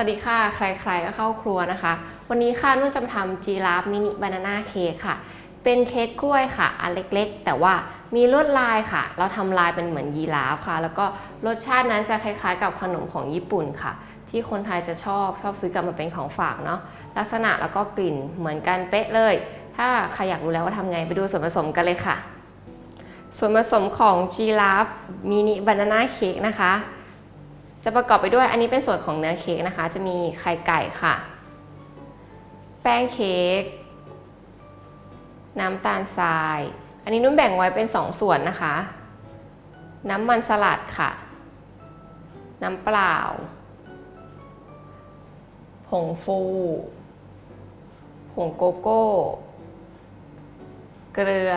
วัสดีค่ะ ใครๆก็เข้าครัวนะคะ วันนี้ค่ะนุ่นจะมาทำจีราฟมินิบานาน่าเค้กค่ะ เป็นเค้กกล้วยค่ะ อันเล็กๆ แต่ว่ามีลวดลายค่ะ เราทำลายเป็นเหมือนยีราฟค่ะ แล้วก็รสชาตินั้นจะคล้ายๆ กับขนมของญี่ปุ่นค่ะ ที่คนไทยจะชอบชอบซื้อกลับมาเป็นของฝากเนาะ ลักษณะแล้วก็กลิ่นเหมือนกันเป๊ะเลย ถ้าใครอยากรู้แล้วว่าทำไงไปดูส่วนผสมกันเลยค่ะ ส่วนผสมของจีราฟมินิบานาน่าเค้กนะคะ จะประกอบไปด้วยอันนี้เป็นส่วนของเนื้อเค้กนะคะ จะมีไข่ไก่ค่ะ แป้งเค้กน้ำตาลทราย อันนี้นุ่นแบ่งไว้เป็น 2 ส่วนนะคะ น้ำมันสลัดค่ะ น้ำเปล่า ผงฟู ผงโกโก้ เกลือ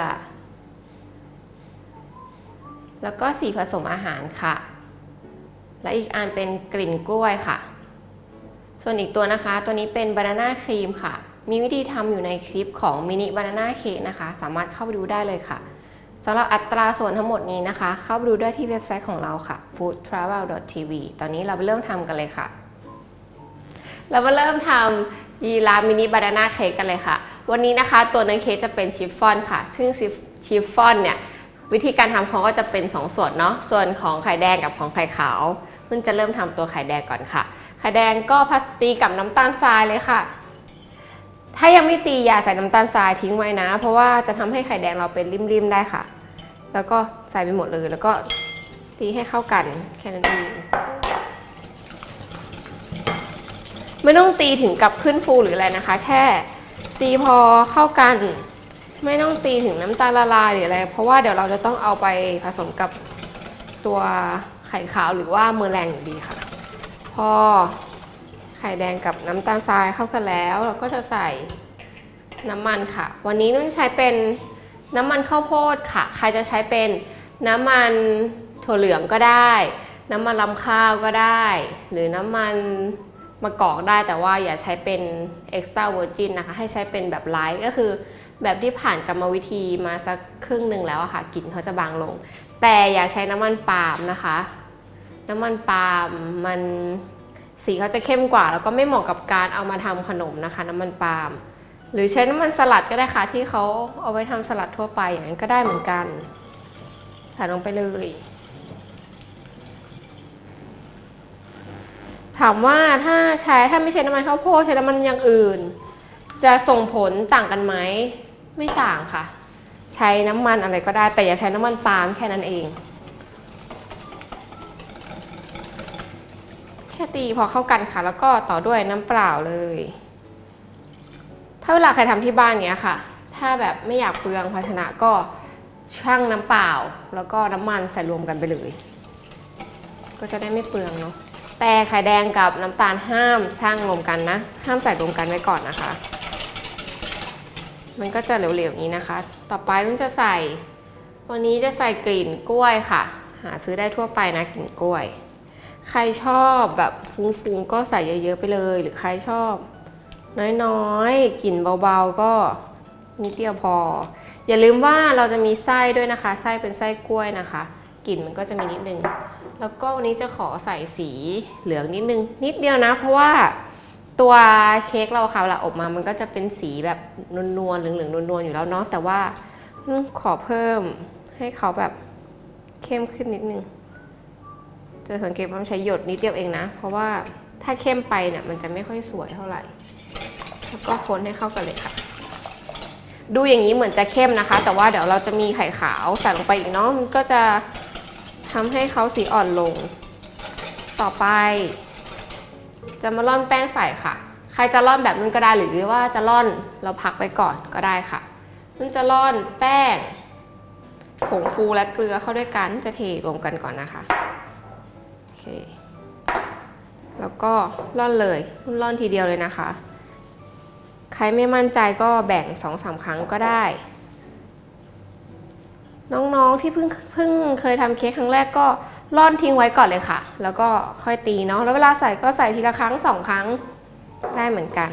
แล้วก็สีผสมอาหารค่ะ และอีกอันเป็นกลิ่นกล้วยค่ะ ส่วนอีกตัวนะคะ ตัวนี้เป็นบานาน่าครีมค่ะ มีวิธีทำอยู่ในคลิปของมินิบานาน่าเค้กนะคะ สามารถเข้าไปดูได้เลยค่ะสำหรับอัตราส่วนทั้งหมดนี้นะคะ เข้าไปดูได้ที่เว็บไซต์ของเราค่ะ foodtravel.tv ตอนนี้เราไปเริ่มทำกันเลยค่ะ เรามาเริ่มทำยีรามินิบานาน่าเค้กกันเลยค่ะ วันนี้นะคะ ตัวเนื้อเค้กจะเป็นชิฟฟ่อนค่ะ ซึ่งชิฟฟ่อนเนี่ยวิธีการทำเขาก็จะเป็น 2 ส่วนเนาะ ส่วนของไข่แดงกับของไข่ขาว มันจะเริ่มทำตัวไข่แดงก่อนค่ะ ไข่แดงก็พัสตีกับน้ำตาลทรายเลยค่ะ ถ้ายังไม่ตีอย่าใส่น้ำตาลทรายทิ้งไว้นะ เพราะว่าจะทำให้ไข่แดงเราเป็นริมๆได้ค่ะ แล้วก็ใส่ไปหมดเลยแล้วก็ตีให้เข้ากันแค่นั้นเองไม่ต้องตีถึงกับขึ้นฟูหรืออะไรนะคะ แค่ตีพอเข้ากัน ไม่ต้องตีถึงน้ำตาลละลายหรืออะไร เพราะว่าเดี๋ยวเราจะต้องเอาไปผสมกับตัว ไข่ขาวหรือว่าเมอแรงอยู่ดีค่ะ พอไข่แดงกับน้ำตาลทรายเข้ากันแล้ว เราก็จะใส่น้ำมันค่ะ วันนี้นุ่นใช้เป็นน้ำมันข้าวโพดค่ะ ใครจะใช้เป็นน้ำมันถั่วเหลืองก็ได้ น้ำมันลำข้าวก็ได้ หรือน้ำมันมะกอกได้แต่ว่าอย่าใช้เป็น extra virgin นะคะ ให้ใช้เป็นแบบไลท์ก็คือแบบที่ผ่านกรรมวิธีมาสักครึ่งหนึ่งแล้วอะค่ะกลิ่นเขาจะบางลง แต่อย่าใช้น้ำมันปาล์มนะคะ น้ำมันปาล์มมันสีเขาจะเข้มกว่า แล้วก็ไม่เหมาะกับการเอามาทำขนมนะคะ น้ำมันปาล์มหรือใช้น้ำมันสลัดก็ได้ค่ะ ที่เขาเอาไว้ทำสลัดทั่วไปอย่างนั้นก็ได้เหมือนกันใส่ลงไปเลย ถามว่าถ้าใช้ถ้าไม่ใช้น้ำมันข้าวโพดใช้น้ำมันอย่างอื่น จะส่งผลต่างกันไหมไม่ต่างค่ะ ใช้น้ำมันอะไรก็ได้แต่อย่าใช้น้ำมันปาล์มแค่นั้นเอง ค่ตีพอเข้ากันค่ะ แล้วก็ต่อด้วยน้ำเปล่าเลย ถ้าเวลาใครทำที่บ้านเนี้ยค่ะ ถ้าแบบไม่อยากเปลืองภาชนะก็ชั่งน้ำเปล่า แล้วก็น้ำมันใส่รวมกันไปเลย ก็จะได้ไม่เปลืองเนาะแต่ไข่แดงกับน้ำตาลห้ามช่างรวมกันนะ ห้ามใส่รวมกันไว้ก่อนนะคะ มันก็จะเหลวๆอย่างนี้นะคะ ต่อไปนุ่นจะใส่ วันนี้จะใส่กลิ่นกล้วยค่ะ หาซื้อได้ทั่วไปนะกลิ่นกล้วย ใครชอบแบบฟุ้งๆก็ใส่เยอะๆไปเลย หรือใครชอบ น้อยๆกลิ่นเบาๆก็นิดเดียวพอ อย่าลืมว่าเราจะมีไส้ด้วยนะคะ ไส้เป็นไส้กล้วยนะคะกลิ่นมันก็จะมีนิดนึง แล้วก็วันนี้จะขอใส่สีเหลืองนิดนึง นิดเดียวนะ เพราะว่าตัวเค้กเราค่ะเวลาอบมามันก็จะเป็นสีแบบนวลๆเหลืองๆนวลๆอยู่แล้วเนาะแต่ว่าขอเพิ่มให้เขาแบบเข้มขึ้นนิดนึง จะสังเกตว่ามันใช้หยดนิดเดียวเองนะ เพราะว่าถ้าเข้มไปเนี่ยมันจะไม่ค่อยสวยเท่าไหร่ แล้วก็คนให้เข้ากันเลยค่ะ ดูอย่างนี้เหมือนจะเข้มนะคะ แต่ว่าเดี๋ยวเราจะมีไข่ขาวใส่ลงไปอีกเนาะมันก็จะทำให้เขาสีอ่อนลง ต่อไป จะมาร่อนแป้งใส่ค่ะ ใครจะร่อนแบบนั้นก็ได้หรือว่าจะร่อนเราพักไว้ก่อนก็ได้ค่ะนุ่นจะร่อนแป้งผงฟูและเกลือเข้าด้วยกันจะเทรวมกันก่อนนะคะ เค แล้วก็ร่อนเลยนุ่นร่อนทีเดียวเลยนะคะ ใครไม่มั่นใจก็แบ่งสองสามครั้งก็ได้ น้องๆที่เพิ่งเพิ่งเคยทำเค้กครั้งแรกก็ร่อนทิ้งไว้ก่อนเลยค่ะ แล้วก็ค่อยตีเนาะ แล้วเวลาใส่ก็ใส่ทีละครั้งสองครั้งได้เหมือนกัน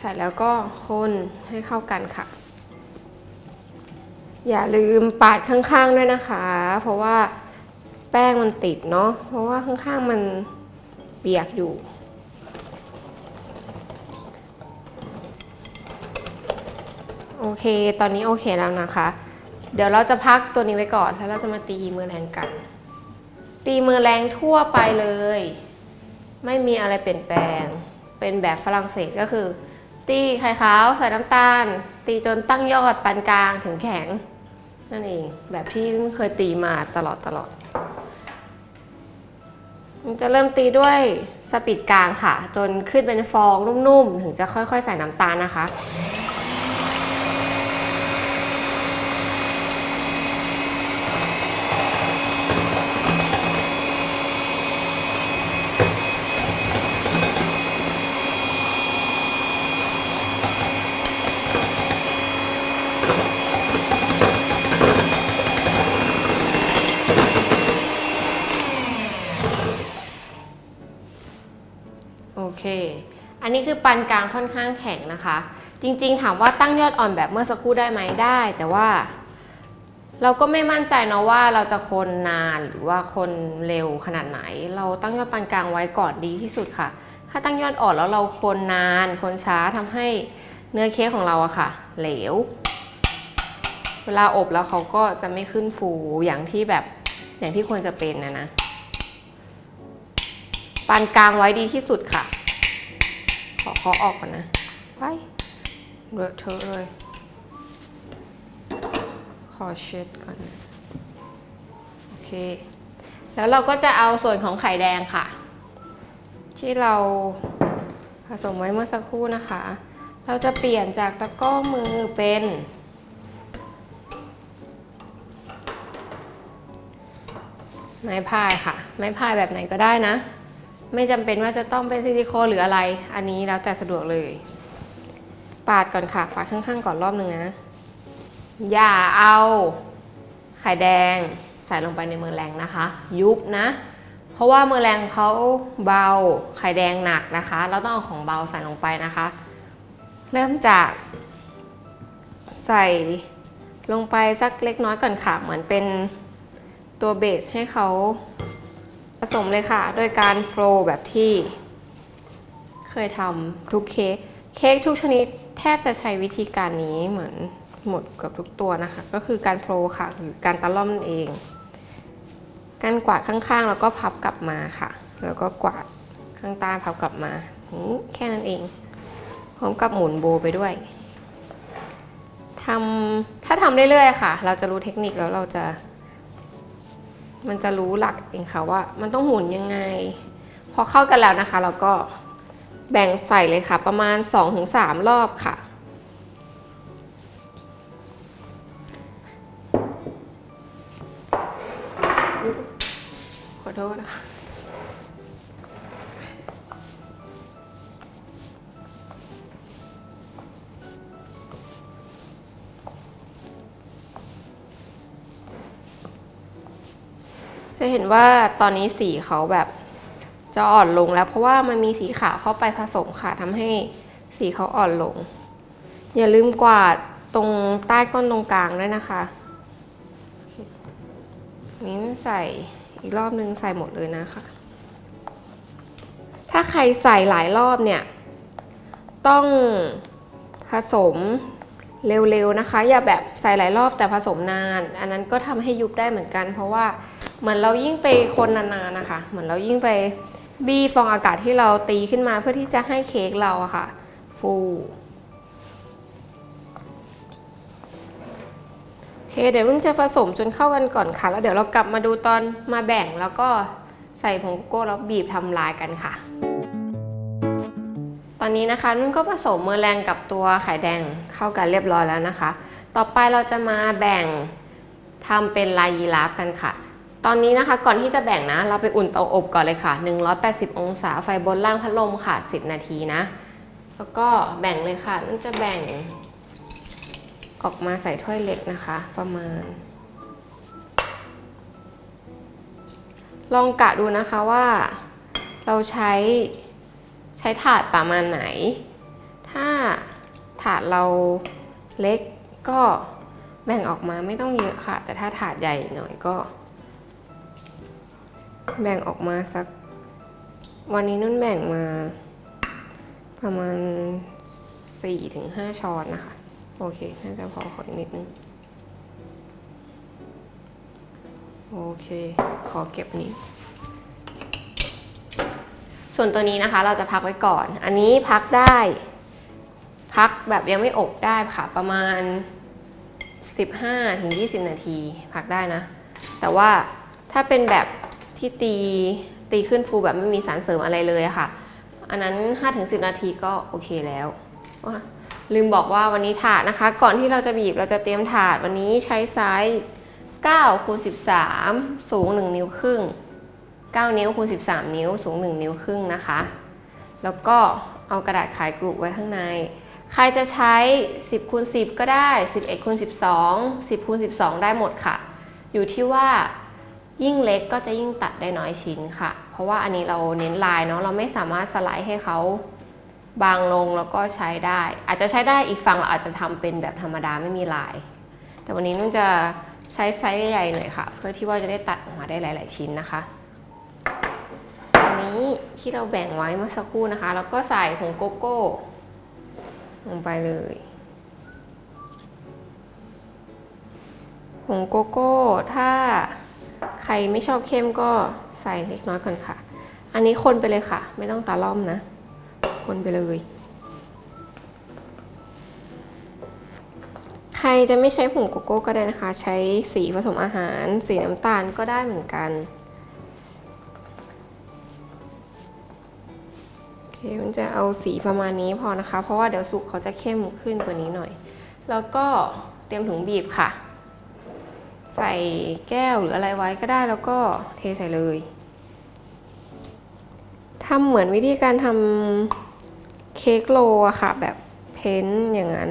ใส่แล้วก็คนให้เข้ากันค่ะ อย่าลืมปาดข้างๆด้วยนะคะ เพราะว่า แป้งมันติดเนาะเพราะว่าข้างๆมันเปียกอยู่ โอเค ตอนนี้โอเคแล้วนะคะ เดี๋ยวเราจะพักตัวนี้ไว้ก่อน แล้วเราจะมาตีมือแรงกัน ตีมือแรงทั่วไปเลย ไม่มีอะไรเปลี่ยนแปลง เป็นแบบฝรั่งเศสก็คือ ตีไข่ขาวใส่น้ำตาล ตีจนตั้งยอดปานกลางถึงแข็งนั่นเองแบบที่เคยตีมาตลอดตลอด มันจะเริ่มตีด้วยสปีดกลางค่ะ จนขึ้นเป็นฟองนุ่มๆ ถึงจะค่อยๆ ใส่น้ำตาลนะคะ โอเค อันนี้คือ ปานกลางค่อนข้างแข็งนะคะ จริงๆ ถามว่าตั้งยอดอ่อนแบบเมื่อสักครู่ได้ไหมได้ แต่ว่า เราก็ไม่มั่นใจนะว่าเราจะคนนานหรือว่าคนเร็วขนาดไหน เราตั้งยอดปานกลางไว้ก่อนดีที่สุดค่ะ ถ้าตั้งยอดอ่อนแล้วเราคนนาน คนช้าทำให้เนื้อเค้กของเราอะค่ะ เหลว เวลาอบแล้วเขาก็จะไม่ขึ้นฟูอย่างที่แบบอย่างที่ควรจะเป็นนะนะปานกลางไว้ดีที่สุดค่ะ อเคาะออกก่อนนะไว้เลอะเทอะเลย ขอเช็ดก่อนนะโอเค แล้วเราก็จะเอาส่วนของไข่แดงค่ะ ที่เราผสมไว้เมื่อสักครู่นะคะ เราจะเปลี่ยนจากตะกร้อมือเป็นไม้พายค่ะ ไม้พายแบบไหนก็ได้นะ ไม่จำเป็นว่าจะต้องเป็นซิลิโคนหรืออะไร อันนี้แล้วแต่สะดวกเลย ปาดก่อนค่ะ ปาดข้างๆก่อนรอบหนึ่งนะ อย่าเอาไข่แดงใส่ลงไปในมือแรงนะคะ ยุบนะ เพราะว่ามือแรงเขาเบาไข่แดงหนักนะคะ เราต้องเอาของเบาใส่ลงไปนะคะ เริ่มจากใส่ลงไปสักเล็กน้อยก่อนค่ะ เหมือนเป็นตัวเบสให้เขา ผสมเลยค่ะ โดยการโฟล์แบบที่ เคยทำทุกเค้กเค้กทุกชนิดแทบจะใช้วิธีการนี้เหมือนหมดเกับทุกตัวนะคะ ก็คือการโฟล์ค่ะหรือการตะล่อมนั่นเอง การกวาดข้างๆ แล้วก็พับกลับมาค่ะ แล้วก็กวาดข้างใต้พับกลับมาแค่นั้นเอง พร้อมกับหมุนโบไปด้วยทำถ้าทำเรื่อยๆค่ะ เราจะรู้เทคนิคแล้วเราจะ มันจะรู้หลักเองค่ะว่า มันต้องหมุนยังไง พอเข้ากันแล้วนะคะ เราก็แบ่งใส่เลยค่ะ ประมาณ 2-3 รอบค่ะ ขอโทษนะคะ เห็นว่าตอนนี้สีเขาแบบจะอ่อนลงแล้ว เพราะว่ามันมีสีขาวเข้าไปผสมค่ะทำให้สีเขาอ่อนลง อย่าลืมกวาดตรงใต้ก้นตรงกลางด้วยนะคะนี้ใส่อีกรอบนึงใส่หมดเลยนะคะ ถ้าใครใส่หลายรอบเนี่ย ต้องผสมเร็วๆนะคะ อย่าแบบใส่หลายรอบแต่ผสมนาน อันนั้นก็ทำให้ยุบได้เหมือนกัน เพราะว่า เหมือนเรายิ่งไปคนนานๆนะคะ เหมือนเรายิ่งไปบี้ฟองอากาศที่เราตีขึ้นมาเพื่อที่จะให้เค้กเราอะค่ะ ฟูโอเคเดี๋ยวเพิ่งจะผสมจนเข้ากันก่อนค่ะ แล้วเดี๋ยวเรากลับมาดูตอนมาแบ่งแล้วก็ใส่ผงโกโก้แล้วบีบทำลายกันค่ะ ตอนนี้นะคะนุ่นก็ผสมเมือแรงกับตัวไข่แดงเข้ากันเรียบร้อยแล้วนะคะ ต่อไปเราจะมาแบ่งทำเป็นลายยีราฟกันค่ะ ตอนนี้นะคะก่อนที่จะแบ่งนะ เราไปอุ่นเตาอบก่อนเลยค่ะ 180 องศาไฟบนล่างพัดลมค่ะ 10 นาทีนะ แล้วก็แบ่งเลยค่ะนุ่นจะแบ่ง ออกมาใส่ถ้วยเล็กนะคะ ประมาณ ลองกะดูนะคะว่า เราใช้ใช้ถาดประมาณไหน ถ้าถาดเราเล็กก็แบ่งออกมาไม่ต้องเยอะค่ะ แต่ถ้าถาดใหญ่หน่อยก็ แบ่งออกมาสัก วันนี้นุ่นแบ่งมา ประมาณ4-5ช้อนนะคะ โอเค น่าจะพอขออีกนิดนึง โอเค ขอเก็บนี้ ส่วนตัวนี้นะคะ เราจะพักไว้ก่อน อันนี้พักได้ พักแบบยังไม่อบได้ค่ะ ประมาณ 15ถึง20 นาที พักได้นะ แต่ว่าถ้าเป็นแบบ ที่ตีตีขึ้นฟูแบบไม่มีสารเสริมอะไรเลยค่ะ อันนั้น 5-10 นาทีก็โอเคแล้วว้าลืมบอกว่าวันนี้ถาดนะคะ ก่อนที่เราจะบีบเราจะเตรียมถาดวันนี้ใช้ไซส์9คูณ13 สูง 1 นิ้วครึ่ง 9 นิ้วคูณ13 นิ้วสูง 1 นิ้วครึ่งนะคะ แล้วก็เอากระดาษขายกรุไว้ข้างใน ใครจะใช้ 10คูณ10 ก็ได้ 11คูณ12 10คูณ12 ได้หมดค่ะ อยู่ที่ว่า ยิ่งเล็กก็จะยิ่งตัดได้น้อยชิ้นค่ะ เพราะว่าอันนี้เราเน้นลายเนาะเราไม่สามารถสไลด์ให้เขาบางลงแล้วก็ใช้ได้ อาจจะใช้ได้อีกฝั่งเราอาจจะทำเป็นแบบธรรมดาไม่มีลาย แต่วันนี้นุ่นจะใช้ไซส์ใหญ่ๆหน่อยค่ะ เพื่อที่ว่าจะได้ตัดออกมาได้หลาย ๆ ชิ้นนะคะอันนี้ที่เราแบ่งไว้เมื่อสักครู่นะคะ แล้วก็ใส่ผงโกโก้ลงไปเลยผงโกโก้ถ้า ใครไม่ชอบเข้มก็ใส่เล็กน้อยก่อนค่ะ อันนี้คนไปเลยค่ะ ไม่ต้องตาล่อมนะ คนไปเลย ใครจะไม่ใช้ผงโกโก้ก็ได้นะคะ ใช้สีผสมอาหาร สีน้ำตาลก็ได้เหมือนกันโอเคมันจะเอาสีประมาณนี้พอนะคะ เพราะว่าเดี๋ยวสุกเขาจะเข้มขึ้นกว่านี้หน่อย แล้วก็เตรียมถุงบีบค่ะ ใส่แก้วหรืออะไรไว้ก็ได้แล้วก็เทใส่เลยทำเหมือนวิธีการทำเค้กโรลอะค่ะ แบบเพ้นท์อย่างนั้น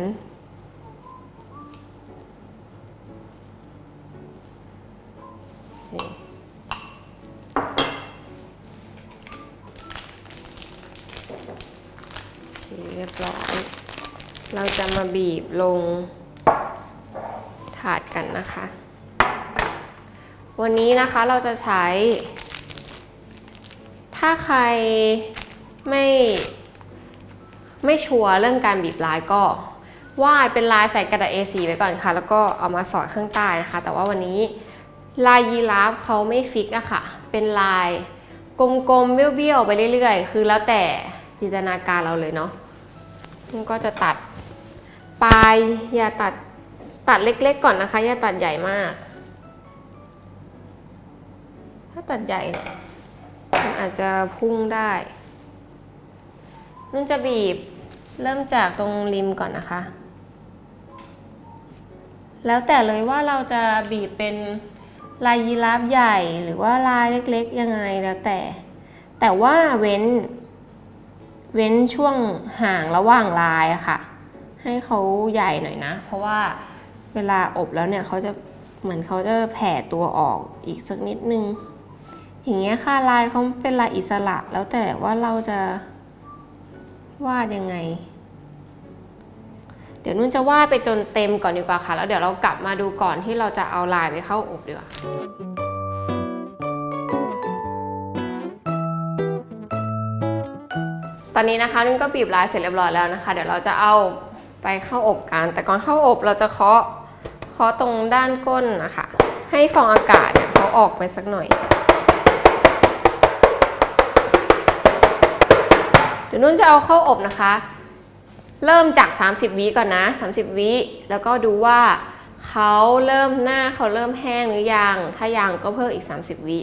เรียบร้อย เราจะมาบีบลงถาดกันนะคะ วันนี้นะคะเราจะใช้ ถ้าใครไม่ไม่ชัวร์เรื่องการบีบลายก็วาดเป็นลายใส่กระดาษ A4 ไว้ก่อนค่ะ แล้วก็เอามาสอดข้างใต้นะคะ แต่ว่าวันนี้ลายยีราฟเขาไม่ฟิกอะค่ะ เป็นลายกลมๆเบี้ยวๆไปเรื่อยๆ คือแล้วแต่จินตนาการเราเลยเนาะมันก็จะตัดปลายอย่าตัดตัดเล็กๆก่อนนะคะ อย่าตัดใหญ่มาก ถ้าตัดใหญ่เนี่ยมันอาจจะพุ่งได้นุ่นจะบีบเริ่มจากตรงริมก่อนนะคะ แล้วแต่เลยว่าเราจะบีบเป็นลายยีราฟใหญ่หรือว่าลายเล็กๆยังไงแล้วแต่ แต่ว่าเว้น เว้นช่วงห่างระหว่างลายอะค่ะ ให้เขาใหญ่หน่อยนะ เพราะว่าเวลาอบแล้วเนี่ยเขาจะเหมือนเขาจะแผ่ตัวออกอีกสักนิดนึง อย่างเงี้ยค่ะลายเขาเป็นลายอิสระแล้วแต่ว่าเราจะวาดยังไง เดี๋ยวนุ่นจะวาดไปจนเต็มก่อนดีกว่าค่ะ แล้วเดี๋ยวเรากลับมาดูก่อนที่เราจะเอาลายไปเข้าอบดีกว่าตอนนี้นะคะนุ่นก็บีบลายเสร็จเรียบร้อยแล้วนะคะ เดี๋ยวเราจะเอาไปเข้าอบกัน แต่ก่อนเข้าอบเราจะเคาะเคาะตรงด้านก้นนะคะ ให้ฟองอากาศเนี่ยเขาออกไปสักหน่อย ดี๋ยวนุ่นจะเอาเข้าอบนะคะ เริ่มจาก 30 วิก่อนนะ 30 วิแล้วก็ดูว่าเขาเริ่มหน้าเขาเริ่มแห้งหรือยัง ถ้ายังก็เพิ่มอีก 30 วิ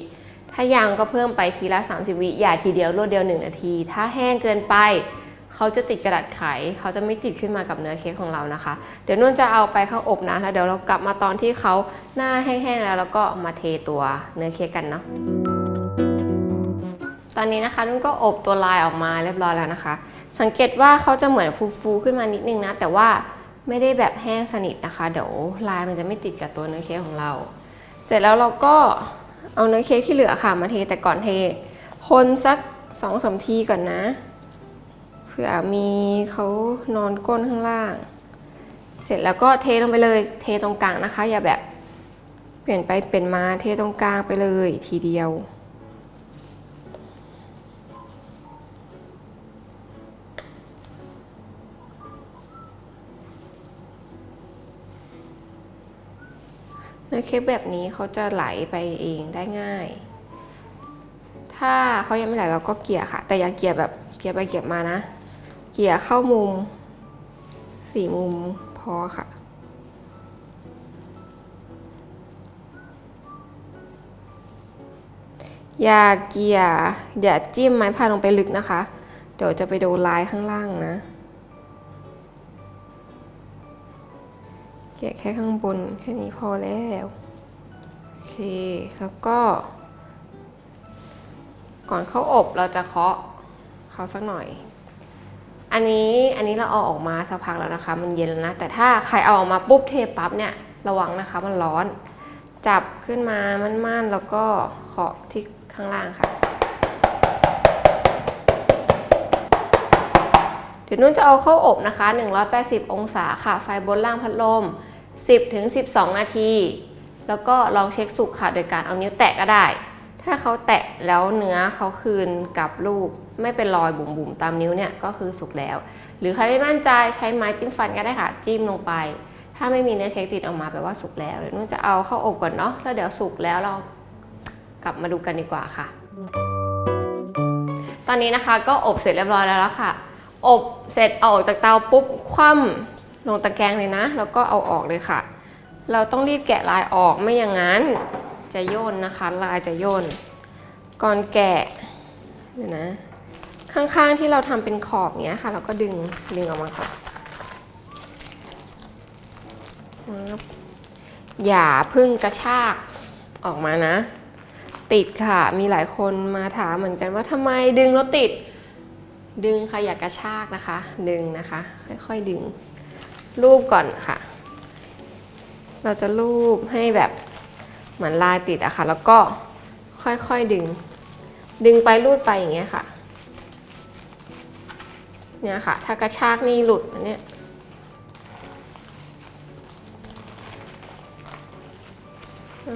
ถ้ายังก็เพิ่มไปทีละ 30 วิอย่าทีเดียวรวดเดียว 1 นาที ถ้าแห้งเกินไป เขาจะติดกระดาษไข เขาจะไม่ติดขึ้นมากับเนื้อเค้กของเรานะคะ เดี๋ยวนุ่นจะเอาไปเข้าอบนะแล้วเดี๋ยวเรากลับมาตอนที่เขาหน้าแห้งๆแล้วแล้วก็มาเทตัวเนื้อเค้กกันเนาะ ตอนนี้นะคะนุ่นก็อบตัวลายออกมาเรียบร้อยแล้วนะคะ สังเกตว่าเขาจะเหมือนฟูๆขึ้นมานิดนึงนะ แต่ว่าไม่ได้แบบแห้งสนิทนะคะ เดี๋ยวลายมันจะไม่ติดกับตัวเนื้อเค้กของเรา เสร็จแล้วเราก็เอาเนื้อเค้กที่เหลือค่ะมาเทแต่ก่อนเท คนสักสองสามทีก่อนนะเผื่อมีเขานอนก้นข้างล่าง เสร็จแล้วก็เทลงไปเลยเทตรงกลางนะคะ อย่าแบบเปลี่ยนไปเปลี่ยนมาเทตรงกลางไปเลยทีเดียว นื้อเค้กแบบนี้เขาจะไหลไปเองได้ง่าย ถ้าเขายังไม่ไหลเราก็เกี่ยค่ะ แต่อย่าเกี่ยแบบเกี่ยไปเกี่ยมานะ เกี่ยเข้ามุมสี่มุมพอค่ะอย่าเกี่ยอย่าจิ้มไม้พายลงไปลึกนะคะ เดี๋ยวจะไปโดนลายข้างล่างนะ เกี่ยแค่ข้างบนแค่นี้พอแล้วโอเคแล้วก็ ก่อนเข้าอบเราจะเคาะเขาสักหน่อย อันนี้อันนี้เราเอาออกมาสักพักแล้วนะคะ มันเย็นแล้วนะ แต่ถ้าใครเอาออกมาปุ๊บเทปั๊บเนี่ยระวังนะคะมันร้อน จับขึ้นมามั่นๆแล้วก็เคาะที่ข้างล่างค่ะ เดี๋ยวนุ่นจะเอาเข้าอบนะคะ 180 องศาค่ะ ไฟบนล่างพัดลม 10-12 นาที แล้วก็ลองเช็คสุกค่ะ โดยการเอานิ้วแตะก็ได้ ถ้าเขาแตะแล้วเนื้อเขาคืนกับรูป ไม่เป็นรอยบุ๋มๆ ตามนิ้วเนี่ยก็คือสุกแล้ว หรือใครไม่มั่นใจใช้ไม้จิ้มฟันก็ได้ค่ะ จิ้มลงไป ถ้าไม่มีเนื้อเค้กติดออกมาแปลว่าสุกแล้ว เดี๋ยวนุ่นจะเอาเข้าอบก่อนเนาะ แล้วเดี๋ยวสุกแล้วเรากลับมาดูกันดีกว่าค่ะ ตอนนี้นะคะก็อบเสร็จเรียบร้อยแล้วล่ะค่ะ อบเสร็จเอาออกจากเตาปุ๊บคว่ำลงตะแกรงเลยนะ แล้วก็เอาออกเลยค่ะ เราต้องรีบแกะลายออกไม่อย่างนั้นจะย่นนะคะ ลายจะย่นก่อนแกะเดี๋ยนะ ข้างๆที่เราทำเป็นขอบเนี้ยค่ะ เราก็ดึงดึงออกมาค่ะปึ๊บอย่าพึ่งกระชากออกมานะ ติดค่ะมีหลายคนมาถามเหมือนกันว่าทำไมดึงแล้วติด ดึงค่ะอย่ากระชากนะคะ ดึงนะคะ ค่อยๆดึง รูปก่อนค่ะ เราจะรูปให้แบบเหมือนลายติดอะค่ะ แล้วก็ค่อยๆดึง ดึงไปรูดไปอย่างเงี้ยค่ะ เนี่ยค่ะ ถ้ากระชากนี่หลุดอันเนี้ย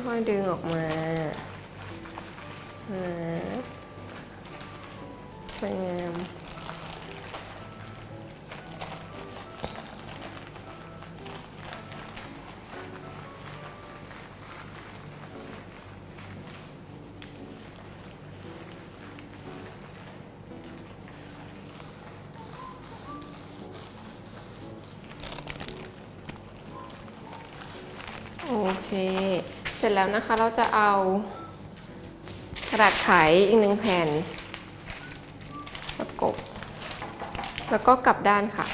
ค่อยๆดึงออกมาอ่าสวยงาม เค เสร็จแล้วนะคะเราจะเอากระดาษไขอีกหนึ่งแผ่นประกบแล้วก็กลับด้านค่ะ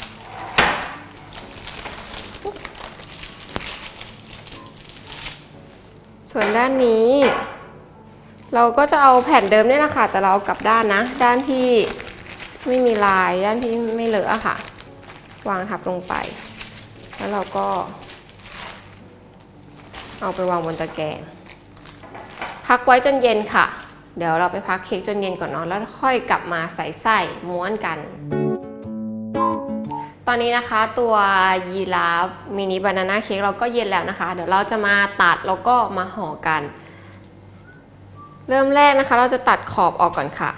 ส่วนด้านนี้ เราก็จะเอาแผ่นเดิมนี่แหละค่ะ แต่เรากลับด้านนะ ด้านที่ไม่มีลาย ด้านที่ไม่เหลอะอค่ะ วางทับลงไป แล้วเราก็ เอาไปวางบนตะแกรงพักไว้จนเย็นค่ะ เดี๋ยวเราไปพักเค้กจนเย็นก่อนเนาะแล้วค่อยกลับมาใส่ไส้ม้วนกัน ตอนนี้นะคะตัวยีราฟมินิบานาน่าเค้กเราก็เย็นแล้วนะคะ เดี๋ยวเราจะมาตัดแล้วก็มาห่อกัน เริ่มแรกนะคะ เราจะตัดขอบออกก่อนค่ะ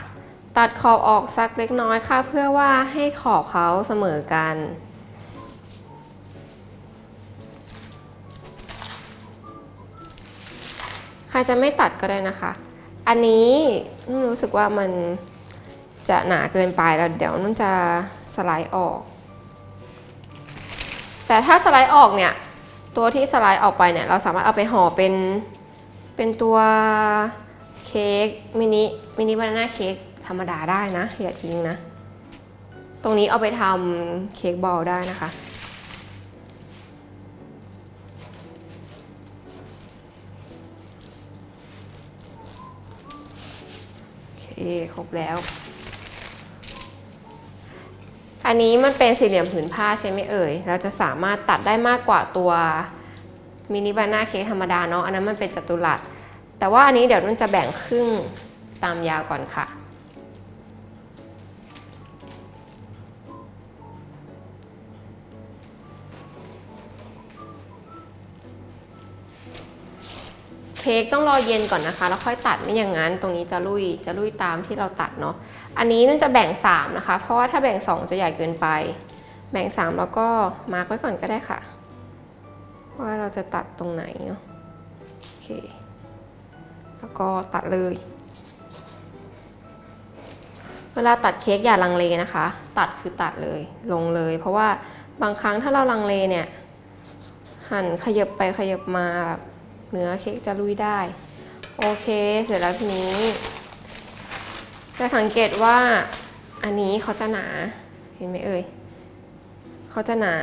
ตัดขอบออกสักเล็กน้อยค่ะ เพื่อว่าให้ขอบเขาเสมอกัน รจะไม่ตัดก็ได้นะคะ อันนี้นุ่นรู้สึกว่ามันจะหนาเกินไปแล้วเดี๋ยวนุ่นจะสไลด์ออก แต่ถ้าสไลด์ออกเนี่ย ตัวที่สไลด์ออกไปเนี่ย เราสามารถเอาไปห่อเป็นเป็นตัวเค้กมินิมินิบานาน่าเค้กธรรมดาได้นะอย่าทิ้งนะ ตรงนี้เอาไปทำเค้กบอลได้นะคะ เคครบแล้ว อันนี้มันเป็นสี่เหลี่ยมผืนผ้าใช่ไหมเอ่ย เราจะสามารถตัดได้มากกว่าตัวมินิบานาเค้กธรรมดาเนาะ อันนั้นมันเป็นจัตุรัส แต่ว่าอันนี้เดี๋ยวนุ่นจะแบ่งครึ่งตามยาวก่อนค่ะ ค้กต้องรอเย็นก่อนนะคะ แล้วค่อยตัดไม่อย่างนั้น ตรงนี้จะลุยจะลุยตามที่เราตัดเนาะอันนี้นั่นจะแบ่ง 3 นะคะ เพราะว่าถ้าแบ่ง 2 จะใหญ่เกินไป แบ่ง 3 แล้วก็มาร์กไว้ก่อนก็ได้ค่ะ ว่าเราจะตัดตรงไหนเนาะโอเค แล้วก็ตัดเลย เวลาตัดเค้กอย่าลังเลนะคะ ตัดคือตัดเลยลงเลย เพราะว่าบางครั้งถ้าเราลังเลเนี่ย หั่นขยับไปขยับมาแบบ เนื้อเค้กจะลุยได้ โอเคเสร็จแล้วทีนี้ จะสังเกตว่าอันนี้เขาจะหนา เห็นไหมเอ่ยเขาจะหนา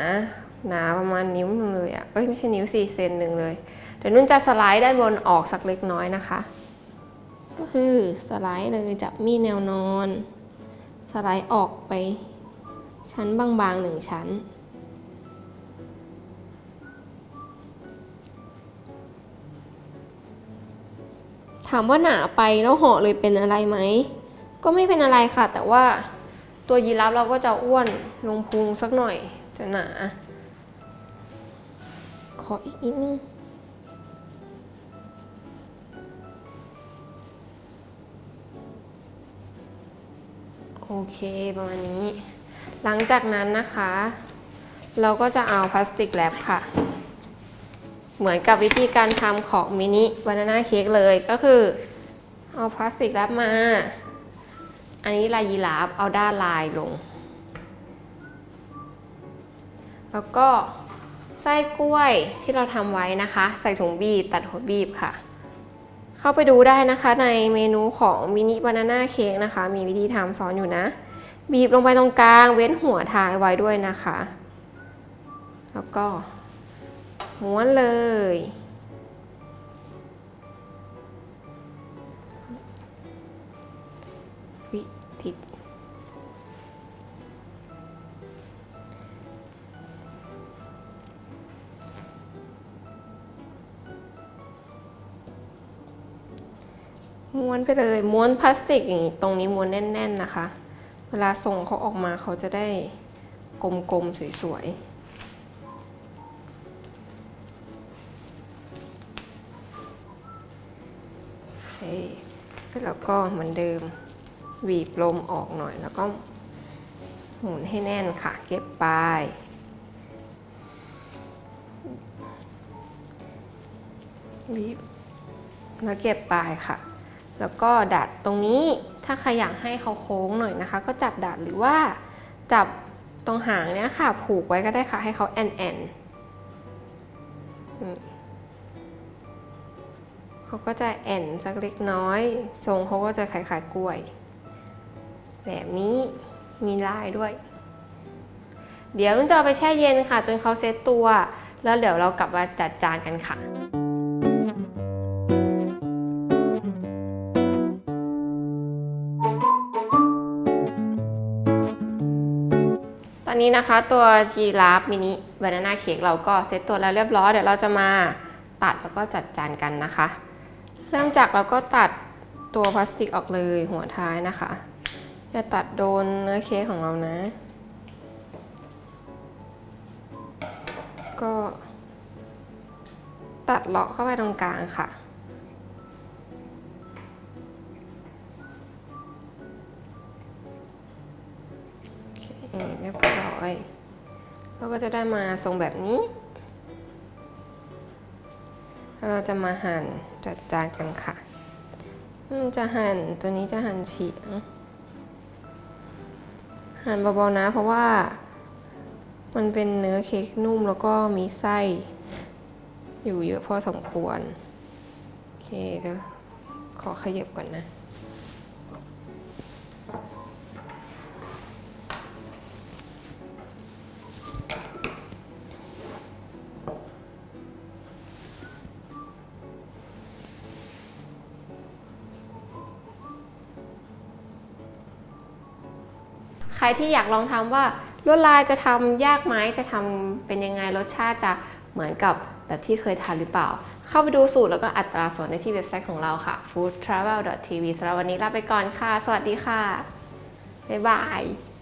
หนาประมาณนิ้วหนึงเลยอะ่ะเอ้ยไม่ใช่นิ้วสี่เซนหนึ่งเลยเดี๋ยวนุ่นจะสไลด์ด้านบนออกสักเล็กน้อยนะคะ ก็คือสไลด์เลยจับมีดแนวนอน สไลด์ออกไปชั้นบางๆหนึ่งชั้น ถามว่าหนาไปแล้วห่อเลยเป็นอะไรไหม ก็ไม่เป็นอะไรค่ะ แต่ว่าตัวยีราฟเราก็จะอ้วนลงพุงสักหน่อยจะหนา ขออีกนิดนึงโอเคประมาณนี้ หลังจากนั้นนะคะ เราก็จะเอาพลาสติกแรปค่ะ เหมือนกับวิธีการทำของมินิบานาน่าเค้กเลยก็คือ เอาพลาสติกแรปมา อันนี้ลายยีราฟเอาด้านลายลง แล้วก็ไส้กล้วยที่เราทำไว้นะคะ ใส่ถุงบีบตัดหัวบีบค่ะ เข้าไปดูได้นะคะในเมนูของมินิบานาน่าเค้กนะคะ มีวิธีทำสอนอยู่นะ บีบลงไปตรงกลางเว้นหัวท้ายไว้ด้วยนะคะ แล้วก็ ม้วนเลย วิติด ม้วนไปเลย ม้วนพลาสติกอย่างนี้ตรงนี้ม้วนแน่น ๆ นะคะ เวลาส่งเขาออกมาเขาจะได้กลม ๆ สวย ๆ ก็เหมือนเดิมหวีบลมออกหน่อยแล้วก็หมุนให้แน่นค่ะ เก็บปลายหวีบแล้วเก็บปลายค่ะ แล้วก็ดัดตรงนี้ถ้าใครอยากให้เขาโค้งหน่อยนะคะ ก็จับดัดหรือว่าจับตรงหางเนี้ยค่ะ ผูกไว้ก็ได้ค่ะ ให้เขาแอนแอนอืม เขาก็จะแอนสักเล็กน้อย ทรงเขาก็จะคล้ายๆกล้วย แบบนี้มีลายด้วย เดี๋ยวนุ่นจะเอาไปแช่เย็นค่ะ จนเขาเซตตัว แล้วเดี๋ยวเรากลับมาจัดจานกันค่ะตอนนี้นะคะตัวจีราฟมินิบานาน่าเค้กเราก็เซตตัวแล้วเรียบร้อยเดี๋ยวเราจะมาตัดแล้วก็จัดจานกันนะคะ เริ่มจากเราก็ตัดตัวพลาสติกออกเลยหัวท้ายนะคะอย่าตัดโดนเนื้อเค้กของเรานะ ก็ ตัดเลาะเข้าไปตรงกลางค่ะ โอเคเรียบร้อยเราก็จะได้มาทรงแบบนี้ เราจะมาหั่นจัดจานกันค่ะจะหั่นตัวนี้จะหั่นเฉียง หั่นเบาๆนะเพราะว่ามันเป็นเนื้อเค้กนุ่มแล้วก็มีไส้ อยู่เยอะพอสมควร โอเคเดี๋ยวขอขยับก่อนนะ รที่อยากลองทำว่าลวดลายจะทำยากไหมจะทำเป็นยังไงรสชาติจะเหมือนกับแบบที่เคยทานหรือเปล่า เข้าไปดูสูตรแล้วก็อัตราส่วนได้ที่เว็บไซต์ของเราค่ะ foodtravel.tv สำหรับวันนี้ลาไปก่อนค่ะ สวัสดีค่ะ บ๊ายบาย